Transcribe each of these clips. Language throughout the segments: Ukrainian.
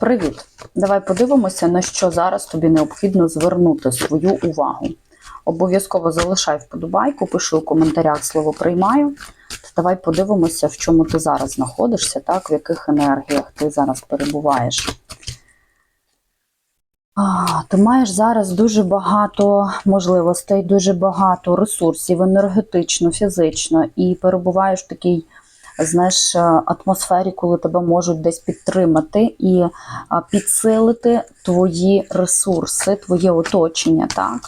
Привіт! Давай подивимося, на що зараз тобі необхідно звернути свою увагу. Обов'язково залишай вподобайку, пиши у коментарях слово приймаю. Давай подивимося, в чому ти зараз знаходишся, так, в яких енергіях ти зараз перебуваєш. А, ти маєш зараз дуже багато можливостей, дуже багато ресурсів енергетично, фізично, і перебуваєш в такій знаєш, е, атмосфері, коли тебе можуть десь підтримати і підсилити твої ресурси, твоє оточення. Так?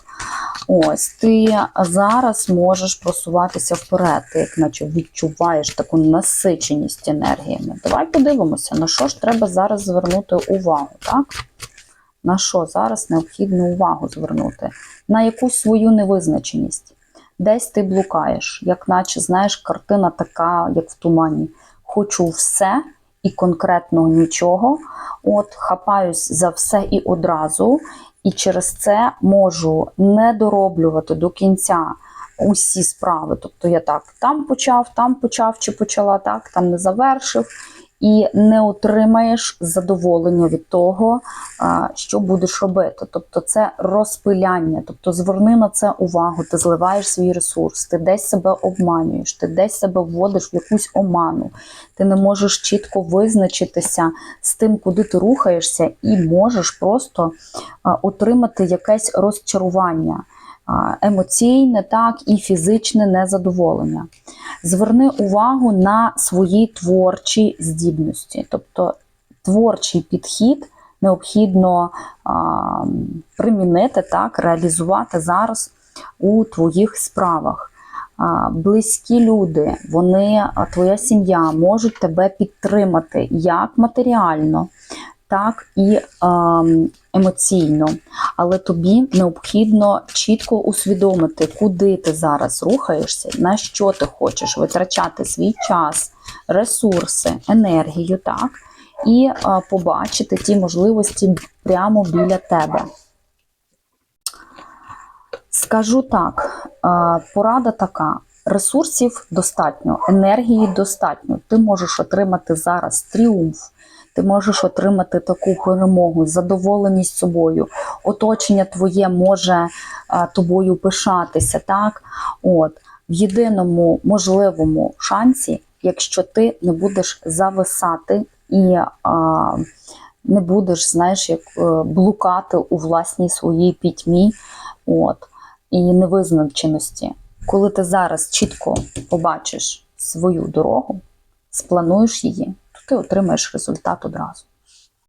Ось ти зараз можеш просуватися вперед, ти як наче відчуваєш таку насиченість енергіями. Давай подивимося, на що ж треба зараз звернути увагу, так? На що зараз необхідно увагу звернути? На якусь свою невизначеність. Десь ти блукаєш, як наче, знаєш, картина така, як в тумані. Хочу все і конкретно нічого. От хапаюсь за все і одразу, і через це можу не дороблювати до кінця усі справи. Тобто я так там почав, там почав чи почала так, там не завершив. І не отримаєш задоволення від того, що будеш робити. Тобто це розпиляння. Тобто зверни на це увагу, ти зливаєш свій ресурс, ти десь себе обманюєш, ти десь себе вводиш в якусь оману, ти не можеш чітко визначитися з тим, куди ти рухаєшся, і можеш просто отримати якесь розчарування. Емоційне, так і фізичне незадоволення. Зверни увагу на свої творчі здібності, тобто творчий підхід необхідно а, примінити, так, реалізувати зараз у твоїх справах. А, близькі люди, вони, твоя сім'я можуть тебе підтримати як матеріально, так і ем, емоційно. Але тобі необхідно чітко усвідомити, куди ти зараз рухаєшся, на що ти хочеш витрачати свій час, ресурси, енергію, так, і е, побачити ті можливості прямо біля тебе. Скажу так, е, порада така. Ресурсів достатньо, енергії достатньо. Ти можеш отримати зараз тріумф, ти можеш отримати таку перемогу, задоволеність собою. Оточення твоє може а, тобою пишатися. Так, от в єдиному можливому шансі, якщо ти не будеш зависати і а, не будеш, знаєш, як е, блукати у власній своїй пітьмі, от і невизначеності. Коли ти зараз чітко побачиш свою дорогу, сплануєш її, ти отримаєш результат одразу.